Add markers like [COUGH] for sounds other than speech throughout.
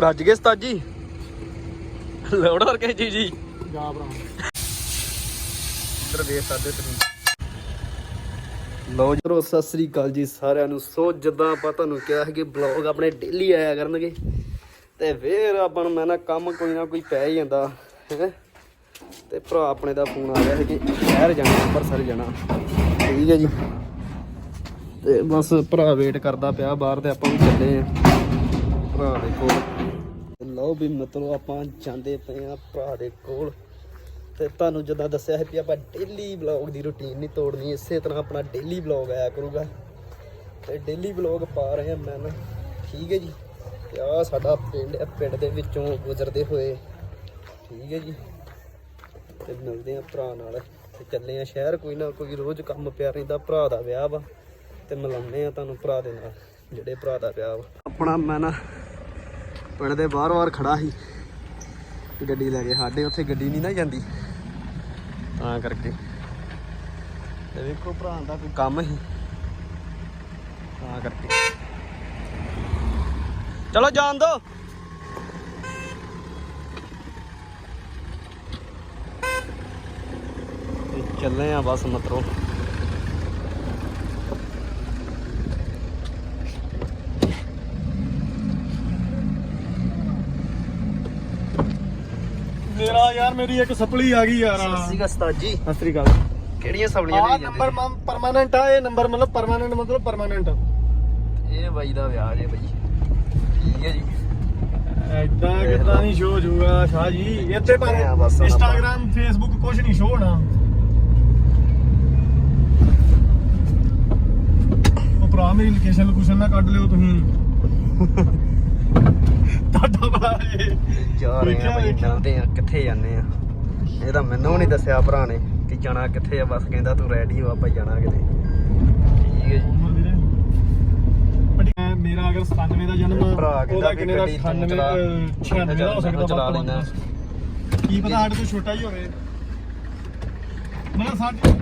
ਰੱਜ ਗਏ ਸਤਾਜੀ ਲੋੜ ਹੋਰ ਕੇ ਜੀ ਜੀ ਜਾ ਭਰਾ। ਇੱਧਰ ਵੇਖ ਸਕਦੇ ਤੁਸੀਂ। ਲਓ ਜੀ ਸਤਿ ਸ੍ਰੀ ਅਕਾਲ ਜੀ ਸਾਰਿਆਂ ਨੂੰ। ਸੋ ਜਿੱਦਾਂ ਆਪਾਂ ਤੁਹਾਨੂੰ ਕਿਹਾ ਸੀ ਕਿ ਬਲੌਗ ਆਪਣੇ ਡੇਲੀ ਆਇਆ ਕਰਨਗੇ ਤੇ ਫੇਰ ਆਪਾਂ ਨੂੰ ਮੈਂ ਨਾ ਕੰਮ ਕੋਈ ਨਾ ਕੋਈ ਪੈ ਹੀ ਜਾਂਦਾ ਹੈ? ਤੇ ਭਰਾ ਆਪਣੇ ਦਾ ਫੋਨ ਆ ਗਿਆ ਸੀ ਕਿ ਸ਼ਹਿਰ ਜਾਣਾ ਅੰਮ੍ਰਿਤਸਰ ਜਾਣਾ। ਠੀਕ ਹੈ ਜੀ। ਤੇ ਬਸ ਭਰਾ ਵੇਟ ਕਰਦਾ ਪਿਆ ਬਾਹਰ ਤੇ ਆਪਾਂ ਵੀ ਚੱਲੇ ਆ ਭਰਾ ਦੇ ਕੋਲ। ਲਓ ਵੀ ਮਤਲਬ ਆਪਾਂ ਜਾਂਦੇ ਪਏ ਆ ਭਰਾ ਦੇ ਕੋਲ। ਤੇ ਤੁਹਾਨੂੰ ਜਦੋਂ ਦੱਸਿਆ ਸੀ ਵੀ ਆਪਾਂ ਡੇਲੀ ਵਲੌਗ ਦੀ ਰੁਟੀਨ ਨਹੀਂ ਤੋੜਨੀ, ਇਸੇ ਤਰ੍ਹਾਂ ਆਪਣਾ ਡੇਲੀ ਵਲੌਗ ਆਇਆ ਕਰੂਗਾ। ਤੇ ਡੇਲੀ ਵਲੌਗ ਪਾ ਰਹੇ ਆ ਮੈਂ ਨਾ। ਠੀਕ ਹੈ ਜੀ। ਤੇ ਆ ਸਾਡਾ ਪਿੰਡ ਹੈ ਪਿੰਡ ਦੇ ਵਿੱਚੋਂ ਗੁਜ਼ਰਦੇ ਹੋਏ। ਠੀਕ ਹੈ ਜੀ। ਤੇ ਮਿਲਦੇ ਆ ਭਰਾ ਨਾਲ। ਤੇ ਚੱਲੇ ਆ ਸ਼ਹਿਰ, ਕੋਈ ਨਾ ਕੋਈ ਰੋਜ਼ ਕੰਮ ਪਿਆ ਰਹਿੰਦਾ, ਭਰਾ ਦਾ ਵਿਆਹ ਵਾ। ਤੇ ਮਿਲਾਉਂਦੇ ਆ ਤੁਹਾਨੂੰ ਭਰਾ ਦੇ ਨਾਲ, ਜਿਹੜੇ ਭਰਾ ਦਾ ਵਿਆਹ ਵਾ। ਆਪਣਾ ਮੈਂ ਨਾ ਪਿੰਡ ਦੇ ਬਾਹਰ-ਬਾਹਰ ਖੜਾ ਸੀ। ਗੱਡੀ ਲੈ ਕੇ, ਸਾਡੇ ਉੱਥੇ ਗੱਡੀ ਨਹੀਂ ਨਾ ਜਾਂਦੀ। ਤਾਂ ਕਰਕੇ। ਤੇ ਵੇਖੋ ਭਰਾ ਦਾ ਕੋਈ ਕੰਮ ਹੀ ਤਾਂ ਕਰਕੇ। ਚਲੋ ਜਾਣ ਦੋ। ਚੱਲੇ ਆ ਬਸ ਮਤਰੋ ਮੇਰਾ ਯਾਰ ਮੇਰੀ ਇੱਕ ਸਪਲੀ ਆ ਗਈ ਯਾਰ। ਸਸੀ ਜੀ। ਸਤਿ ਸ੍ਰੀ ਅਕਾਲ। ਕਿਹੜੀਆਂ ਸਬਲੀਆਂ ਆ ਲਈ ਨੰਬਰ ਜਾਂਦੇ ਪਰਮਾਨੈਂਟ ਆ ਇਹ ਨੰਬਰ ਮਤਲਬ ਪਰਮਾਨੈਂਟ ਮਤਲਬ ਪਰਮਾਨੈਂਟ ਇਹ ਬਾਈ ਦਾ ਵਿਆਹ ਜੇ ਬਾਈ। ਠੀਕ ਹੈ ਜੀ। ਐਦਾਂ ਕਿਦਾਂ ਨਹੀਂ ਸ਼ੋ ਜੂਗਾ ਸ਼ਾਹ ਜੀ। ਇੱਥੇ ਪਰ ਇੰਸਟਾਗ੍ਰam ਫੇਸਬੁੱਕ ਕੁਝ ਨਹੀਂ ਸ਼ੋ ਹੋਣਾ। ਉਹ ਭਰਾ ਮੇਰੀ ਲੋਕੇਸ਼ਨ ਲੋਕੇਸ਼ਨ ਨਾ ਕੱਢ ਲਿਓ ਤੁਸੀਂ। [LAUGHS] ਤੁਹਾਡਾ ਬੜਾ ਇਹ ਜਾ ਰਹੇ ਆ ਬਾਈ। ਮਿਲਦੇ ਆ ਕਿੱਥੇ ਜਾਂਦੇ ਆ ਇਹ ਤਾਂ ਮੈਨੂੰ ਨਹੀਂ ਦੱਸਿਆ ਭਰਾ ਨੇ ਕਿ ਜਾਣਾ ਕਿੱਥੇ ਆ ਬਸ ਕਹਿੰਦਾ ਤੂੰ ਰੈਡੀ ਹੋ ਆਪਾਂ ਜਾਣਾ ਕਿਤੇ ਠੀਕ ਹੈ ਜੀ ਮੇਰਾ ਅਗਰ 97 ਦਾ ਜਨਮ ਭਰਾ ਕਹਿੰਦਾ ਵੀ ਕਿੰਨੇ ਦਾ ਗੱਡੀ ਤੂੰ 98 ਚਲਾ। 96 ਦਾ ਹੋ ਸਕਦਾ ਚਲਾ। ਲੈਂਦਾ। ਕੀ ਪਤਾ ਸਾਡੇ ਤੋਂ ਛੋਟਾ ਹੀ ਹੋਵੇ ਮਤਲਬ ਸਾਡੇ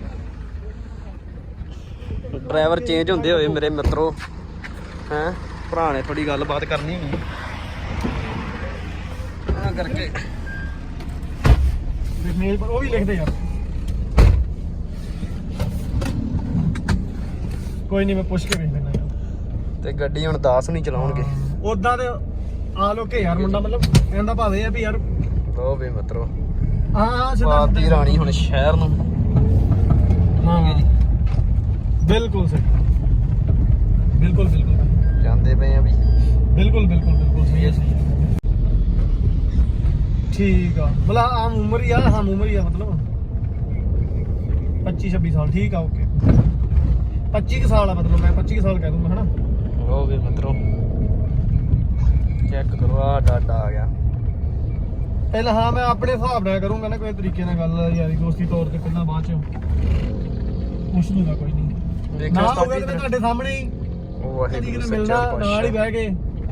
ਡਰਾਈਵਰ ਚੇਂਜ ਹੁੰਦੇ ਹੋਏ ਮੇਰੇ ਮਿੱਤਰੋ ਹੈ ਭਰਾ ਨੇ ਥੋੜੀ ਗੱਲਬਾਤ ਕਰਨੀ ਹੋਣੀ। ਆ ਕਰਕੇ। ਮੇਲ ਪਰ ਉਹ ਵੀ ਲਿਖਦੇ ਯਾਰ ਕੋਈ ਨਹੀਂ ਮੈਂ ਪੁੱਛ ਕੇ ਵੇਖ ਲੈਣਾ ਯਾਰ ਤੇ ਗੱਡੀ ਹੁਣ 10 ਨਹੀਂ ਚਲਾਉਣਗੇ। ਉਦਾਂ ਤੇ ਆ ਲੋਕੇ ਯਾਰ ਮੁੰਡਾ ਮਤਲਬ ਇਹਦਾ ਭਾਵੇਂ ਆ ਵੀ ਯਾਰ ਲੋ ਵੀ ਮਿੱਤਰੋ ਹਾਂ ਹਾਂ ਪਾਤੀ ਰਾਣੀ ਹੁਣ ਸ਼ਹਿਰ ਨੂੰ। ਹਾਂ। ਬਿਲਕੁਲ ਸਹੀ। ਬਿਲਕੁਲ ਬਿਲਕੁਲ। ਜਾਂਦੇ ਪਏ ਆ ਵੀ। ਬਿਲਕੁਲ ਬਿਲਕੁਲ ਬਿਲਕੁਲ ਸਹੀ ਹੈ ਸਹੀ ਹੈ। ਠੀਕ ਆ। ਮਤਲਬ ਆਮ ਉਮਰ ਹੀ ਆ ਹਮ ਉਮਰ ਹੀ ਆ ਮਤਲਬ। 25 26 ਸਾਲ ਠੀਕ ਆ ਓਕੇ। 25 ਕੁ ਸਾਲ ਆ ਮਤਲਬ ਮੈਂ 25 ਕੁ ਸਾਲ ਕਹਿ ਦੂੰਗਾ ਹਨਾ? ਲੋ ਵੀ ਮਿੱਤਰੋ ਚੈੱਕ ਕਰੋ ਆ ਡਾਟਾ ਆ ਗਿਆ। ਪਹਿਲਾਂ ਹਾਂ ਮੈਂ ਆਪਣੇ ਹਿਸਾਬ ਨਾਲ ਕਰੂੰਗਾ ਨਾ ਕੋਈ ਤਰੀਕੇ ਨਾਲ ਗੱਲ ਯਾਰੀ ਦੋਸਤੀ ਤੌਰ ਤੇ ਪਹਿਲਾਂ ਬਾਅਦ ਚ। ਕੋਈ ਨਹੀਂ ਦੇਖੋ ਨਾ ਸਤਾਜੀ ਹੋਵੇ ਤਾਂ ਤੁਹਾਡੇ ਸਾਹਮਣੇ ਹੀ। ਉਹ ਕਦੀ ਵਾਹਿਗੁਰੂ ਕਿਤੇ ਸੱਚਾ ਮਿਲਣਾ ਨਾਲ ਹੀ ਬਹਿ ਕੇ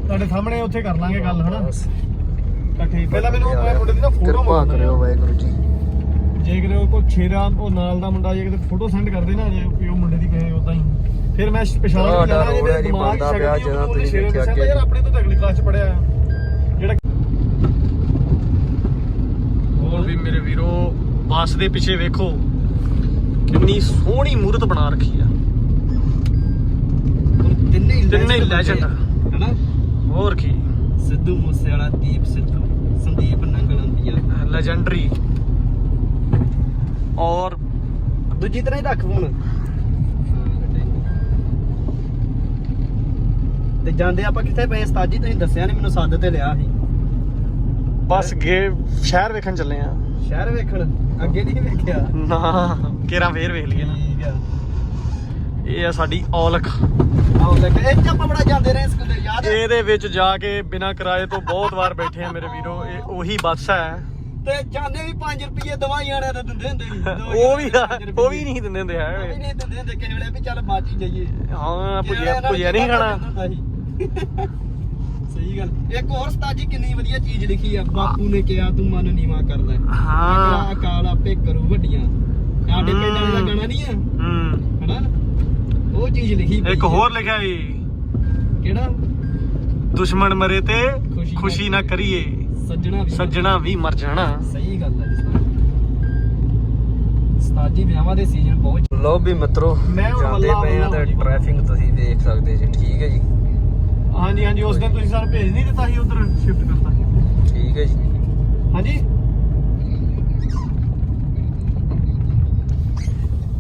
ਤੁਹਾਡੇ ਸਾਹਮਣੇ ਉੱਥੇ ਕਰ ਲਾਂਗੇ ਗੱਲ ਹਨਾ? ਬਸ। ਇਕੱਠੇ ਪਹਿਲਾਂ ਮੈਨੂੰ ਮੈਂ ਮੁੰਡੇ ਦੀ ਨਾ ਫੋਟੋ ਕਿਰਪਾ ਕਰਿਓ ਵਾਹਿਗੁਰੂ ਜੀ। ਜੇ ਕਿਤੇ ਉਹ ਕੋਈ ਛੇਰਾ ਉਹ ਨਾਲ ਦਾ ਮੁੰਡਾ ਜੇ ਕਿਤੇ ਫੋਟੋ ਸੈਂਡ ਕਰਦੇ ਨਾ ਜੇ ਕੋਈ ਉਹ ਮੁੰਡੇ ਦੀ ਕਹੇ ਉਦਾਂ ਹੀ। ਫਿਰ ਮੈਂ ਪਛਾਣ ਜਾਣਾ ਤੁਸੀਂ ਦੇਖਿਆ। ਯਾਰ ਆਪਣੇ ਤੋਂ ਅਗਲੀ ਕਲਾਸ ਚ ਪੜਿਆ। ਜਿਹੜਾ ਹੋਰ ਵੀ ਮੇਰੇ ਵੀਰੋ ਬੱਸ ਦੇ ਪਿੱਛੇ ਵੇਖੋ ਕਿੰਨੀ ਸੋਹਣੀ ਮੂਰਤ ਬਣਾ ਰੱਖੀ ਤਿੰਨੇ ਹੀ legend। ਹਨਾ? ਹੋਰ ਕੀ? ਸਿੱਧੂ ਮੂਸੇਵਾਲਾ ਦੀਪ ਸਿੱਧੂ ਸੰਦੀਪ ਨੰਗਲੰਦੀਆ ਲੈਜੈਂਡਰੀ ਔਰ ਦੂਜੀ ਤਰ੍ਹਾਂ ਹੀ ਰੱਖ ਫੋਨ ਤੇ ਜਾਂਦੇ ਆਪਾਂ ਕਿੱਥੇ ਪਏ? ਉਸਤਾਦ ਜੀ ਤੁਸੀਂ ਦੱਸਿਆ ਨਹੀਂ ਮੈਨੂੰ ਸੱਦ ਤੇ ਲਿਆ ਸੀ। ਬਸ ਗੇ ਸ਼ਹਿਰ ਵੇਖਣ ਚੱਲੇ ਆ। ਸ਼ਹਿਰ ਵੇਖਣ? ਅੱਗੇ ਨਹੀਂ ਵੇਖਿਆ? ਨਾ ਕੇਰਾਂ ਫੇਰ ਵੇਖ ਲਈਏ ਨਾ। ਠੀਕ ਆ। ਇਹ ਆ ਸਾਡੀ ਔਲਖ। ਆਹ ਲੱਗ ਇਹ ਚ ਆਪਾਂ ਬੜਾ ਜਾਂਦੇ ਰਹੇ ਸਕੂਲੇ ਯਾਦ ਹੈ? ਇਹਦੇ ਵਿੱਚ ਜਾ ਕੇ ਬਿਨਾਂ ਕਿਰਾਏ ਤੋਂ ਬਹੁਤ ਵਾਰ ਬੈਠੇ ਆ ਮੇਰੇ ਵੀਰੋ ਇਹ ਉਹੀ ਬੱਸ ਹੈ। ਤੇ ਜਾਂਦੇ ਵੀ 5 ਰੁਪਏ ਦਵਾਈਆਂ ਨੇ ਤਾਂ ਦਿੰਦੇ ਹੁੰਦੇ ਸੀ। [LAUGHS] ਦੋ ਉਹ ਵੀ ਹਜ਼ਾਰ। ਉਹ ਵੀ ਨਹੀਂ ਦਿੰਦੇ ਹੁੰਦੇ ਉਹ ਵੀ ਹੈ ਨਹੀਂ ਦਿੰਦੇ ਹੁੰਦੇ ਕਿਸੇ ਵੇਲੇ ਵੀ ਚੱਲ ਬਾਜੀ ਜਾਈਏ। ਹਾਂ ਭੁਜਿਆ ਭੁਜਿਆ ਨਹੀਂ ਖਾਣਾ। [LAUGHS] ਸਹੀ ਗੱਲ। ਇੱਕ ਹੋਰ ਉਸਤਾਦ ਜੀ ਕਿੰਨੀ ਵਧੀਆ ਚੀਜ਼ ਲਿਖੀ ਆ ਬਾਪੂ ਨੇ ਕਿਹਾ ਤੂੰ ਮਨ ਨੀਵਾ ਕਰ ਲੈ ਹਾਂ। ਅਕਾਲ ਆਪੇ ਕਰੂ ਵੱਡੀਆਂ। ਸਾਡੇ ਪਿੰਡ ਵਾਲੇ ਦਾ ਗਾਣਾ ਨਹੀਂ ਆ? ਹੂੰ। ਹਨਾ? ਉਹ ਚੀਜ਼ ਲਿਖੀ ਪਈ ਇੱਕ। ਹੋਰ ਲਿਖਿਆ ਜੀ ਕਿਹੜਾ? ਦੁਸ਼ਮਣ ਮਰੇ ਤੇ ਖੁਸ਼ੀ ਨਾ ਕਰੀਏ। ਸੱਜਣਾ ਵੀ ਸੱਜਣਾ ਵੀ ਮਰ ਜਾਣਾ। ਸਹੀ ਗੱਲ ਹੈ ਜੀ। ਸਤਾਜੀ ਵਿਆਹਾਂ ਦੇ ਸੀਜ਼ਨ ਬਹੁਤ ਲੋ ਵੀ ਮਿੱਤਰੋ ਮੈਂ ਹੁਣ ਜਾਂਦੇ ਵੱਲਾ ਪਏ ਆ ਤੇ। ਟ੍ਰੈਫਿਕ ਤੁਸੀਂ ਦੇਖ ਸਕਦੇ ਜੀ ਠੀਕ ਹੈ ਜੀ। ਹਾਂਜੀ ਹਾਂਜੀ ਉਸ ਦਿਨ ਤੁਸੀਂ ਸਾਨੂੰ ਭੇਜ ਨਹੀਂ ਦਿੱਤਾ ਸੀ ਉਧਰ ਸ਼ਿਫਟ ਕਰਤਾ ਠੀਕ ਹੈ ਜੀ। ਹਾਂਜੀ।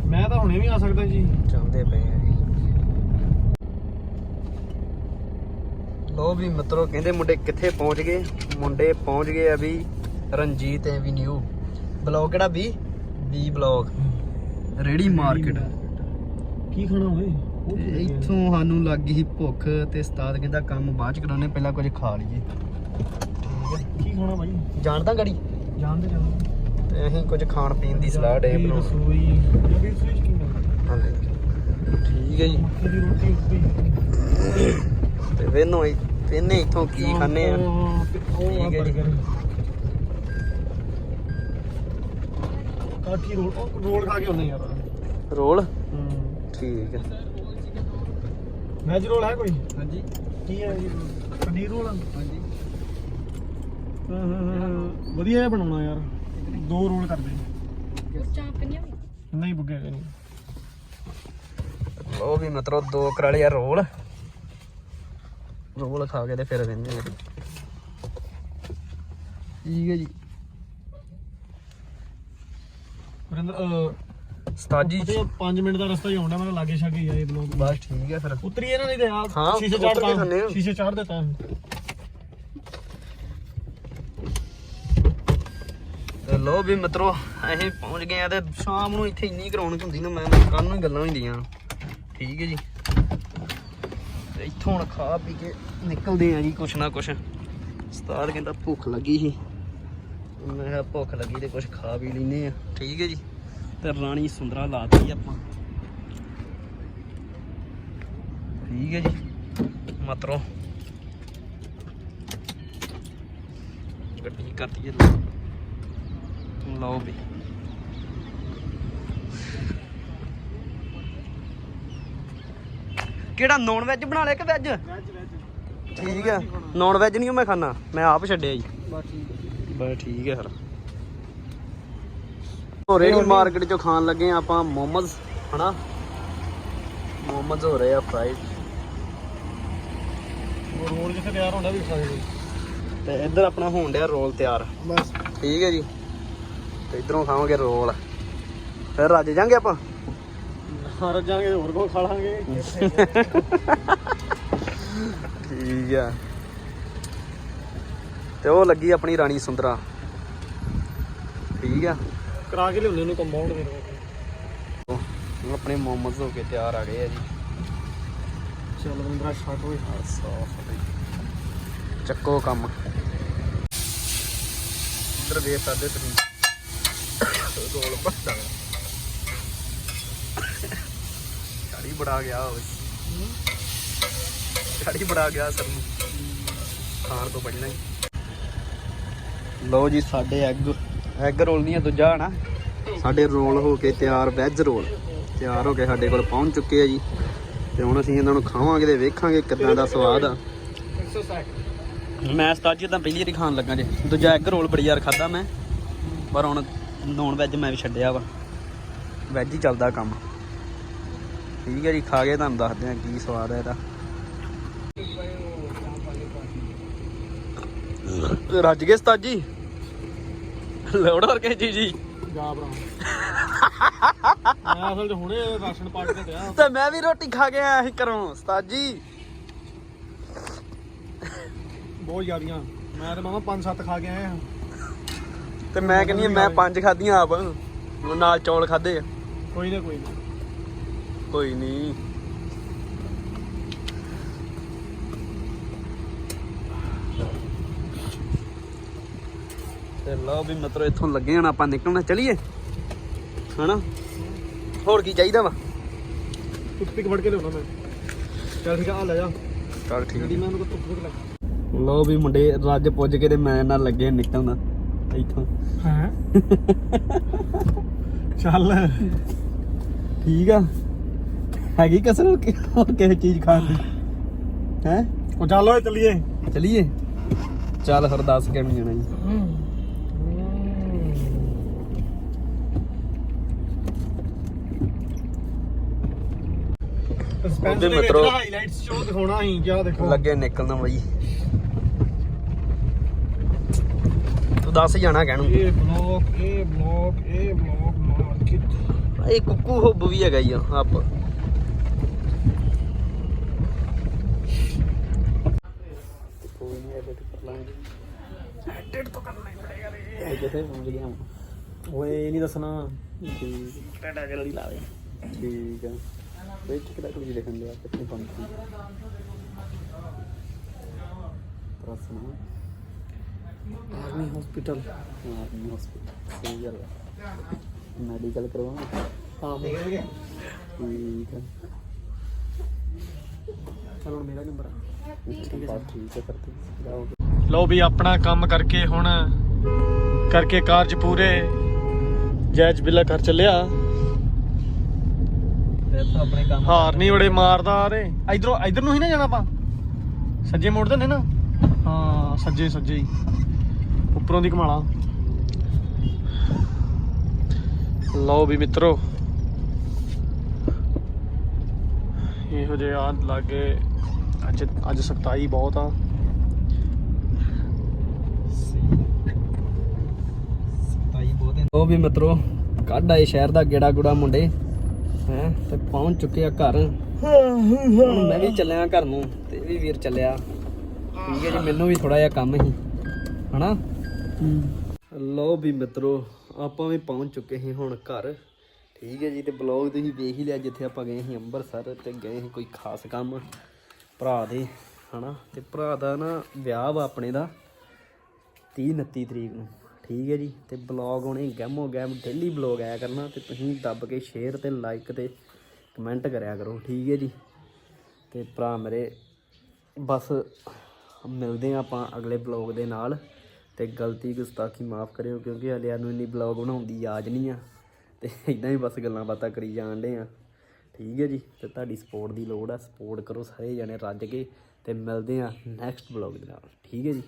ਮੈਂ ਤਾਂ ਹੁਣੇ ਵੀ ਆ ਸਕਦਾ ਜੀ। ਜਾਂਦੇ ਪਏ ਆ। ਲੋ ਵੀ ਮਿੱਤਰੋ ਕਹਿੰਦੇ ਮੁੰਡੇ ਕਿੱਥੇ ਪਹੁੰਚ ਗਏ? ਮੁੰਡੇ ਪਹੁੰਚ ਗਏ ਆ ਵੀ ਰਣਜੀਤ ਐਵੀਨਿਊ। ਬਲੌਗ ਕਿਹੜਾ ਵੀ ਵੀ ਬਲੌਗ। ਰੇੜੀ ਮਾਰਕੀਟ। ਕੀ ਖਾਣਾ ਉਹ ਲੱਗਿਆ? ਇੱਥੋਂ ਸਾਨੂੰ ਲੱਗ ਗਈ ਭੁੱਖ ਤੇ ਉਸਤਾਦ ਕਹਿੰਦਾ ਕੰਮ ਬਾਅਦ ਚ ਕਰਾਉਣੇ ਪਹਿਲਾਂ ਕੁਝ ਖਾ ਲਈਏ। ਕੀ ਖਾਣਾ ਭਾਈ ਜਾਣਦਾ ਗੜੀ? ਜਾਣਦੇ ਜਾਣਦੇ। ਤੇ ਅਸੀਂ ਕੁਝ ਖਾਣ ਪੀਣ ਦੀ ਸਲਾਹ ਡੇ ਬਣਾਉਣ। ਰਸੋਈ। ਪੰਜਾਬੀ ਰਸੋਈ ਕੀ ਠੀਕ ਹੈ ਜੀ। ਮੱਕੀ ਦੀ ਰੋਟੀ ਤੇ ਵੇਨੋ ਵੇਨੇ ਇੱਥੋਂ ਕੀ ਖਾਣੇ ਆ? ਉਹ ਠੀਕ ਰੋਲ ਉਹ ਰੋਲ ਖਾ ਕੇ ਹੁੰਨੇ ਯਾਰ। ਰੋਲ? ਹੂੰ। ਠੀਕ ਹੈ। ਵੈਜ ਰੋਲ ਹੈ ਕੋਈ? ਹਾਂਜੀ। ਕੀ ਹੈ ਜੀ? ਪਨੀਰ ਰੋਲ? ਹਾਂਜੀ। ਹਾਂ ਹਾਂ ਹਾਂ ਵਧੀਆ ਜਿਹਾ ਬਣਾਉਣਾ ਯਾਰ। ਦੋ ਰੋਲ ਕਰ ਦੇ। ਚਾਪ ਨਹੀਂ ਹੋਈ? ਨਹੀਂ ਬੁੱਗੇ ਨਹੀਂ। ਉਹ ਵੀ ਮਤਲਬ ਦੋ ਕਰਾਲੇ ਆ ਰੋਲ। ਰੋਲ ਖਾ ਕੇ ਤੇ ਫਿਰ ਵੇਨੇ ਆ। ਠੀਕ ਹੈ ਜੀ। ਵਰਿੰਦਰ ਸਤਾਜੀ ਅਹ 5 ਮਿੰਟ ਦਾ ਰਸਤਾ ਹੀ ਆਉਂਦਾ ਮੇਰਾ ਲਾਗੇ ਛਾਗੇ ਹੀ ਆ ਇਹ ਬਲੌਗ ਬਸ ਠੀਕ ਹੈ ਫਿਰ। ਉਤਰੀਏ ਨਾ ਨਹੀਂ ਤੇ ਆ ਸ਼ੀਸ਼ੇ ਉੱਤਰ ਖਾਂਦੇ ਆ। ਸ਼ੀਸ਼ੇ ਚੜ੍ਹ ਦਿੱਤਾ। ਤੇ ਲੋ ਵੀ ਮਿੱਤਰੋ ਅਸੀਂ ਪਹੁੰਚ ਗਏ ਆ ਤੇ ਸ਼ਾਮ ਨੂੰ ਇੱਥੇ ਇੰਨੀ ਰੌਣਕ ਹੁੰਦੀ ਨਾ ਮੈਂ ਕੱਲ ਨੂੰ ਗੱਲਾਂ ਹੁੰਦੀਆਂ। ਠੀਕ ਹੈ ਜੀ। ਇੱਥੋਂ ਹੁਣ ਖਾ ਪੀ ਕੇ ਨਿਕਲਦੇ ਆ ਜੀ ਕੁਛ ਨਾ ਕੁਛ। ਸਤਾਰ ਕਹਿੰਦਾ ਭੁੱਖ ਲੱਗੀ ਸੀ। ਮੈਂ ਕਿਹਾ ਭੁੱਖ ਲੱਗੀ ਤੇ ਕੁਛ ਖਾ ਵੀ ਲੈਨੇ ਆ। ਠੀਕ ਹੈ ਜੀ। ਤੇ ਰਾਣੀ ਸੁੰਦਰਾ ਲਾਤੀ ਆਪਾਂ। ਠੀਕ ਹੈ ਜੀ। ਮਤਰੋ। ਗੱਡੀ ਕਰਤੀ ਹੈ ਲਓ ਵੀ। ਕਿਹੜਾ ਨੌਨ ਵੈਜ ਬਣਾ ਲਿਆ ਕਿ ਵੈਜ ਠੀਕ ਹੈ ਨੌਨ ਵੈਜ ਨਹੀਂ ਮੈਂ ਖਾਣਾ ਮੈਂ ਆਪ ਛੱਡਿਆ ਜੀ। ਬਸ ਠੀਕ। ਬਸ ਠੀਕ ਹੈ ਫਿਰ ਹੋਰੇ ਦੀ ਮਾਰਕੀਟ ਚੋਂ ਖਾਣ ਲੱਗੇ ਆ ਆਪਾਂ ਮੋਮੋਜ਼ ਹਨਾ? ਮੋਮੋਜ਼ ਹੋ ਰਹੇ ਆ ਫਰਾਈਡ ਰੋਲ ਜਿੱਥੇ ਤਿਆਰ ਹੁੰਦਾ ਵੀ ਖਾਦੇ ਤੇ ਇੱਧਰ ਆਪਣਾ ਹੋਣ ਡਿਆ ਰੋਲ ਤਿਆਰ। ਬਸ। ਠੀਕ ਹੈ ਜੀ। ਤੇ ਇਧਰੋਂ ਖਾਵਾਂਗੇ ਰੋਲ। ਫਿਰ ਰੱਜ ਜਾਾਂਗੇ ਆਪਾਂ? ਹਰ ਜਾਾਂਗੇ ਹੋਰ ਕੋ ਖਾ ਲਾਂਗੇ? ਠੀਕ ਆ। ਤੇ ਉਹ ਲੱਗੀ ਆਪਣੀ ਰਾਣੀ ਸੁੰਦਰਾ। ਠੀਕ ਆ। ਕਰਾ ਕੇ ਲਿਆਉਂਦੇ ਉਹਨੂੰ ਕੰਪਾਊਂਡ ਦੇ ਉਹ ਹੁਣ ਆਪਣੇ ਮੋਮੋਜ਼ ਹੋ ਕੇ ਤਿਆਰ ਆ ਗਏ ਆ ਜੀ। ਚੱਲ ਬੰਦਰਾ ਛੱਡ ਹੋਏ ਚੱਕੋ ਕੰਮ। ਇੱਧਰ ਵੇਖ ਸਕਦੇ ਤੁਸੀਂ। [COUGHS] ਰੋਲ ਪੱਟਾ ਗਾੜੀ ਬੜਾ ਗਿਆ ਹੋਵੇ ਗਾੜੀ ਬੜਾ ਗਿਆ ਸਰ ਨੂੰ। ਖਾਣ ਤੋਂ ਪਹਿਲਾਂ ਲਓ ਜੀ, ਸਾਡੇ ਐਗ ਐਗ ਰੋਲ ਨਹੀਂ ਆ, ਦੂਜਾ ਹਨਾ। ਸਾਡੇ ਰੋਲ ਹੋ ਕੇ ਤਿਆਰ ਵੈਜ ਰੋਲ ਤਿਆਰ ਹੋ ਕੇ ਸਾਡੇ ਕੋਲ ਪਹੁੰਚ ਚੁੱਕੇ ਆ ਜੀ। ਤੇ ਹੁਣ ਅਸੀਂ ਇਹਨਾਂ ਨੂੰ ਖਾਵਾਂਗੇ ਤੇ ਵੇਖਾਂਗੇ ਕਿੱਦਾਂ ਦਾ ਸਵਾਦ ਆ। ਮੈਂ ਸਤਾਜੀ ਤਾਂ ਪਹਿਲੀ ਵਾਰੀ ਖਾਣ ਲੱਗਾ ਜੇ। ਦੂਜਾ ਐਗ ਰੋਲ ਬੜੀ ਯਾਰ ਖਾਦਾ ਮੈਂ। ਪਰ ਹੁਣ ਨੌਨ ਵੈਜ ਮੈਂ ਵੀ ਛੱਡਿਆ ਵਾ। ਵੈਜ ਹੀ ਚੱਲਦਾ ਕੰਮ। ਠੀਕ ਹੈ ਜੀ ਖਾ ਕੇ ਤੁਹਾਨੂੰ ਦੱਸਦੇ ਆ ਕੀ ਸਵਾਦ ਹੈ ਇਹਦਾ। ਰੱਜ ਗਏ ਸਤਾਜੀ ਲੋੜ ਹੋਰ ਕੇ ਜੀ ਜੀ ਜਾ ਭਰਾ। ਮੈਂ ਅਸਲ 'ਚ ਹੁਣੇ ਰਾਸ਼ਨ ਪਾ ਕੇ ਦਿਆ ਤੇ ਮੈਂ ਵੀ ਰੋਟੀ ਖਾ ਕੇ ਆਇਆ ਸੀ ਘਰੋਂ ਸਤਾਜੀ ਬਹੁਤ ਜ਼ਿਆਦੀਆਂ। ਮੈਂ ਤੇ ਮਾਮਾ ਪੰਜ ਸੱਤ ਖਾ ਕੇ ਆਏ ਹਾਂ। ਤੇ ਮੈਂ ਕਹਿੰਦੀ ਹਾਂ, ਮੈਂ ਪੰਜ ਖਾਧੀਆਂ ਆਪ। ਨਾਲ ਚੌਲ ਖਾਦੇ ਆ। ਕੋਈ ਨਾ ਕੋਈ ਨਾ। ਕੋਈ ਨਹੀਂ। ਤੇ ਲਓ ਵੀ ਮਤਲਬ ਇੱਥੋਂ ਲੱਗੇ ਹਣ ਆਪਾਂ ਨਿਕਲਣਾ ਚਲੀਏ? ਹਨਾ? ਹੋਰ ਕੀ ਚਾਹੀਦਾ ਵਾ? ਟੁੱਟਪਿਕ ਵੜ ਕੇ ਲਿਆਉਣਾ ਮੈਂ। ਚੱਲ ਠੀਕ ਆ ਆ ਲੈ ਜਾ। ਚਲ ਜਿਹੜੀ ਮੈਂ ਉਹਨੂੰ ਟੁੱਟਪਿਕ ਲੈ ਲਓ ਵੀ ਮੁੰਡੇ ਰੱਜ ਪੁੱਜ ਕੇ ਤੇ ਮੈਂ ਨਾਲ ਲੱਗੇ ਨਿਕਲਣਾ ਇੱਥੋਂ। ਹਾਂ? ਚੱਲ। ਠੀਕ ਆ। ਹੈਗੀ ਕਸਰ ਹੋਰ ਕਿ- ਹੋਰ ਕਿਸੇ ਚੀਜ਼ ਖਾਣ ਦੀ? ਹੈ? ਉਹ ਚੱਲ ਓਏ ਚੱਲੀਏ। ਚਲੀਏ? ਚੱਲ ਫਿਰ ਦੱਸ ਕਿਹਨੂੰ ਜਾਣਾ ਜੀ? ਉਹਦੇ ਮਿੱਤਰੋ- ਹਾਈਲਾਈਟਸ ਸ਼ੋ ਦਿਖਾਉਣਾ ਸੀ ਕਿਆ ਦੇਖੋ। ਲੱਗੇ ਨਿਕਲਣਾ ਬਈ। ਤੂੰ ਦੱਸ ਜਾਣਾ ਕਹਿਣੂ। ਇਹ ਬਲੌਕ ਇਹ ਬਲੌਕ ਇਹ ਬਲੌਕ ਮਾਰਕੀਟ ਇਹ ਕੁੱਕੂ ਹੁੱਬ ਵੀ ਹੈਗਾ ਹੀ ਆ ਹੱਬ ਕੋਈ ਨਹੀਂ ਐਡਿਟ ਕਰ ਕਿਹੜਾ ਕੁਝ ਲਿਖਣ ਪ੍ਰਸਨਾ। ਆਰਮੀ ਹਸਪੀਟਲ ਆਰਮੀ ਹਸਪੀਟਲ ਸਹੀ ਗੱਲ ਮੈਡੀਕਲ ਕਰਵਾਉਣਾ? ਹਾਂ। ਠੀਕ ਹੈ ਚਲੋ ਮੇਰਾ ਨੰਬਰ ਆ। ਠੀਕ ਹੈ ਠੀਕ ਹੈ ਕਰਤੇ ਜਾਓ। ਲਓ ਵੀ ਆਪਣਾ ਕੰਮ ਕਰਕੇ ਹੁਣ ਕਰਕੇ ਕਾਰਜ ਪੂਰੇ। ਜੈਜ ਬਿੱਲਾ ਕਰ ਚੱਲਿਆ। ਆਪਣੇ ਕੰਮ ਹਾਰ ਨਹੀਂ ਬੜੇ ਮਾਰਦਾ ਰੇ ਇਧਰੋਂ ਇਧਰ ਨੂੰ ਹੀ ਨਾ ਜਾਣਾ ਆਪਾਂ। ਸੱਜੇ ਮੋੜਦੇ ਨੇ ਨਾ। ਹਾਂ ਸੱਜੇ ਸੱਜੇ ਹੀ। ਉੱਪਰੋਂ ਦੀ ਕਮਾਲਾ ਲਓ ਵੀ ਮਿੱਤਰੋ। ਇਹੋ ਜਿਹੇ ਆ ਲਾਗੇ। ਅੱਜ ਅੱਜ ਸਖਤਾਈ ਬਹੁਤ ਆ ਸਤਾਈ ਬਹੁਤ ਉਹ ਵੀ ਮਿੱਤਰੋ, ਕੱਢ ਆਏ ਸ਼ਹਿਰ ਦਾ ਗੇੜਾ ਗੁੜਾ ਮੁੰਡੇ, ਹੈ, ਤੇ ਪਹੁੰਚ ਚੁੱਕੇ ਆ ਘਰ। ਹੁਣ ਮੈਂ ਵੀ ਚੱਲਿਆ ਘਰ ਨੂੰ, ਤੇ ਵੀ ਵੀਰ ਚੱਲਿਆ। ਠੀਕ ਹੈ ਜੀ, ਮੈਨੂੰ ਵੀ ਥੋੜਾ ਜਿਹਾ ਕੰਮ ਸੀ, ਹਨਾ? ਲਓ ਵੀ ਮਿੱਤਰੋ, ਆਪਾਂ ਵੀ ਪਹੁੰਚ ਚੁੱਕੇ ਸੀ ਹੁਣ ਘਰ। ਠੀਕ ਹੈ ਜੀ, ਤੇ ਬਲੌਗ ਤੁਸੀਂ ਵੇਖ ਹੀ ਲਿਆ ਜਿੱਥੇ ਆਪਾਂ ਗਏ ਸੀ ਅੰਮ੍ਰਿਤਸਰ, ਤੇ ਗਏ ਸੀ ਕੋਈ ਖਾਸ ਕੰਮ ਭਰਾ ਦੇ, ਹਨਾ? ਤੇ ਭਰਾ ਦਾ ਨਾ ਵਿਆਹ ਵਾ ਆਪਣੇ ਦਾ 30 29 ਤਰੀਕ ਨੂੰ। ਠੀਕ ਹੈ ਜੀ, ਤੇ ਬਲੌਗ ਹੁਣੇ ਗੈਮੋ ਗੈਮ ਡੇਲੀ ਬਲੌਗ ਆਇਆ ਕਰਨਾ, ਤੇ ਤੁਸੀਂ ਦੱਬ ਕੇ ਸ਼ੇਅਰ ਤੇ ਲਾਈਕ ਤੇ ਕਮੈਂਟ ਕਰਿਆ ਕਰੋ, ਠੀਕ ਹੈ ਜੀ। ਤੇ ਭਰਾ ਮੇਰੇ, ਬਸ ਮਿਲਦੇ ਹਾਂ ਆਪਾਂ ਅਗਲੇ ਬਲੌਗ ਦੇ ਨਾਲ, ਤੇ ਗਲਤੀ ਗੁਸਤਾਖੀ ਮਾਫ ਕਰਿਓ, ਕਿਉਂਕਿ ਹਲੇ ਨੂੰ ਇੰਨੀ ਬਲੌਗ ਬਣਾਉਣ ਦੀ ਯਾਦ ਨਹੀਂ ਆ, ਤੇ ਇਦਾਂ ਹੀ ਬਸ ਗੱਲਾਂ ਬਾਤਾਂ ਕਰੀ ਜਾਣਦੇ ਆ। ਠੀਕ ਹੈ ਜੀ, ਤੇ ਤੁਹਾਡੀ ਸਪੋਰਟ ਦੀ ਲੋੜ ਆ ਸਪੋਰਟ ਕਰੋ ਸਾਰੇ ਜਣੇ ਰੱਜ ਕੇ, ਤੇ ਮਿਲਦੇ ਆ ਨੈਕਸਟ ਬਲੌਗ ਦੇ ਨਾਲ, ਠੀਕ ਹੈ ਜੀ।